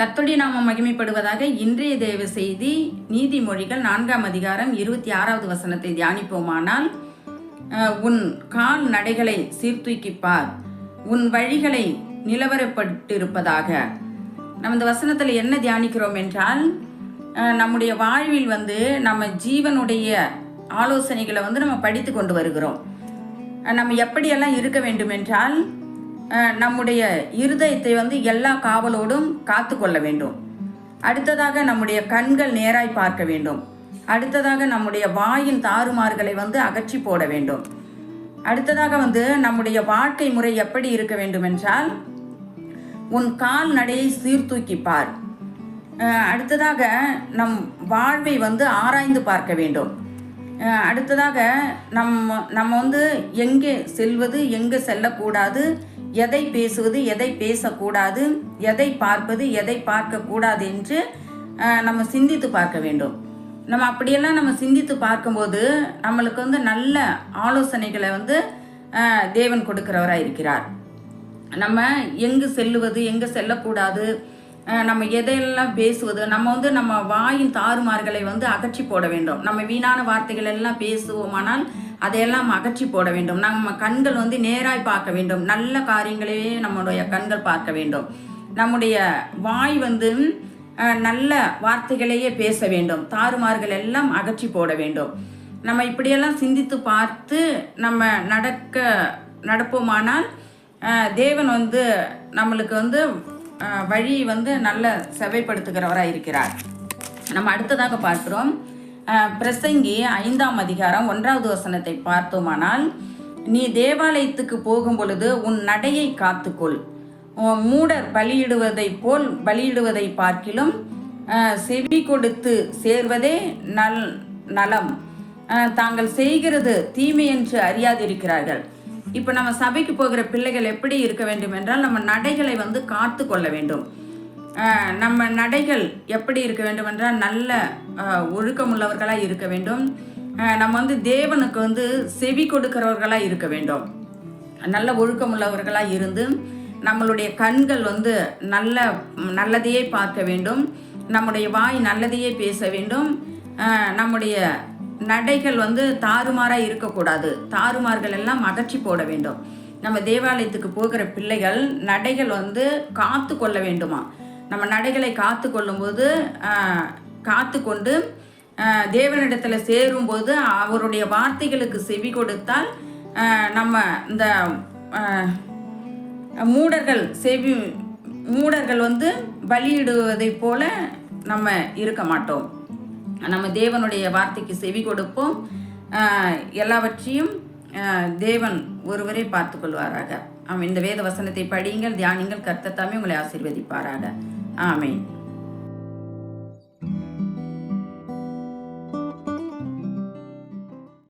கர்த்தருடைய நாம மகிமைப்படுவதாக இன்றைய தேவ செய்தி நீதிமொழிகள் நான்காம் அதிகாரம் இருபத்தி ஆறாவது வசனத்தை தியானிப்போமானால் உன் கால் நடைகளை சீர்தூக்கிப்பார் உன் வழிகளை நிலவரப்பட்டிருப்பதாக. நம்ம இந்த வசனத்தில் என்ன தியானிக்கிறோம் என்றால் நம்முடைய வாழ்வில் வந்து நம்ம ஜீவனுடைய ஆலோசனைகளை வந்து நம்ம படித்து கொண்டு வருகிறோம். நம்ம எப்படியெல்லாம் இருக்க வேண்டும் என்றால் நம்முடைய இருதயத்தை வந்து எல்லா காவலோடும் காத்து கொள்ள வேண்டும். அடுத்ததாக நம்முடைய கண்கள் நேராய் பார்க்க வேண்டும். அடுத்ததாக நம்முடைய வாயின் தாறுமாறுகளை வந்து அகற்றி போட வேண்டும். அடுத்ததாக வந்து நம்முடைய வாழ்க்கை முறை எப்படி இருக்க வேண்டும் என்றால் உன் கால் நடையை சீர்தூக்கி பார். அடுத்ததாக நம் வாழ்வை வந்து ஆராய்ந்து பார்க்க வேண்டும். அடுத்ததாக நம்ம நம்ம வந்து எங்கே செல்வது எங்கே செல்லக்கூடாது எதை பேசுவது எதை பேசக்கூடாது எதை பார்ப்பது எதை பார்க்கக்கூடாது என்று நம்ம சிந்தித்து பார்க்க வேண்டும். நம்ம அப்படியெல்லாம் நம்ம சிந்தித்து பார்க்கும்போது நம்மளுக்கு வந்து நல்ல ஆலோசனைகளை வந்து தேவன் கொடுக்கிறவராக இருக்கிறார் நம்ம எங்கு செல்லுவது எங்கு செல்லக்கூடாது நம்ம எதையெல்லாம் பேசுவது? நம்ம வந்து நம்ம வாயின் தாறுமாறுகளை வந்து அகற்றி போட வேண்டும். நம்ம வீணான வார்த்தைகள் எல்லாம் பேசுவோமானால் அதையெல்லாம் அகற்றி போட வேண்டும். நம்ம கண்கள் வந்து நேராய் பார்க்க வேண்டும். நல்ல காரியங்களையே நம்முடைய கண்கள் பார்க்க வேண்டும். நம்முடைய வாய் வந்து நல்ல வார்த்தைகளையே பேச வேண்டும். தாறுமாறுகள் எல்லாம் அகற்றி போட வேண்டும். நம்ம இப்படியெல்லாம் சிந்தித்து பார்த்து நம்ம நடக்க நடப்போமானால் தேவன் வந்து நம்மளுக்கு வந்து வழி வந்து நல்ல செவைப்படுத்துகிறவராக இருக்கிறார் நம்ம அடுத்ததாக பார்க்கிறோம். பிரசங்கி ஐந்தாம் அதிகாரம் ஒன்றாவது வசனத்தை பார்த்தோமானால் நீ தேவாலயத்துக்கு போகும் பொழுது உன் நடையை காத்துக்கொள். மூடர் பலியிடுவதைப் போல் பலியிடுவதை பார்க்கிலும் செவி கொடுத்து சேர்வதே நல் நலம். தாங்கள் செய்கிறது தீமை என்று அறியாதிருக்கிறார்கள். இப்போ நம்ம சபைக்கு போகிற பிள்ளைகள் எப்படி இருக்க வேண்டும் என்றால் நம்ம நடைகளை வந்து காத்து கொள்ள வேண்டும். நம்ம நடைகள் எப்படி இருக்க வேண்டும் என்றால் நல்ல ஒழுக்கமுள்ளவர்களாக இருக்க வேண்டும். நம்ம வந்து தேவனுக்கு வந்து செவி கொடுக்கிறவர்களாக இருக்க வேண்டும். நல்ல ஒழுக்கமுள்ளவர்களாக இருந்து நம்மளுடைய கண்கள் வந்து நல்ல நல்லதையே பார்க்க வேண்டும். நம்முடைய வாய் நல்லதையே பேச வேண்டும். நம்முடைய நடைகள் வந்து தாறுமாறாக இருக்கக்கூடாது. தாறுமார்கள் எல்லாம் அகற்றி போட வேண்டும். நம்ம தேவாலயத்துக்கு போகிற பிள்ளைகள் நடைகள் வந்து காத்து கொள்ள வேண்டுமா? நம்ம நடைகளை காத்து கொள்ளும்போது காத்து கொண்டு தேவனிடத்தில் சேரும்போது அவருடைய வார்த்தைகளுக்கு செவி கொடுத்தால் நம்ம இந்த மூடர்கள் செவி மூடர்கள் வந்து பலியிடுவதைப் போல நம்ம இருக்க மாட்டோம். நம்ம தேவனுடைய வார்த்தைக்கு செவி கொடுப்போம். எல்லாவற்றையும் தேவன் ஒருவரே பார்த்து கொள்வாராக. ஆமாம் இந்த வேத வசனத்தை படியுங்கள் தியானிங்கள் கர்த்தத்தாமே உங்களை ஆசீர்வதிப்பாராக. ஆமேன்.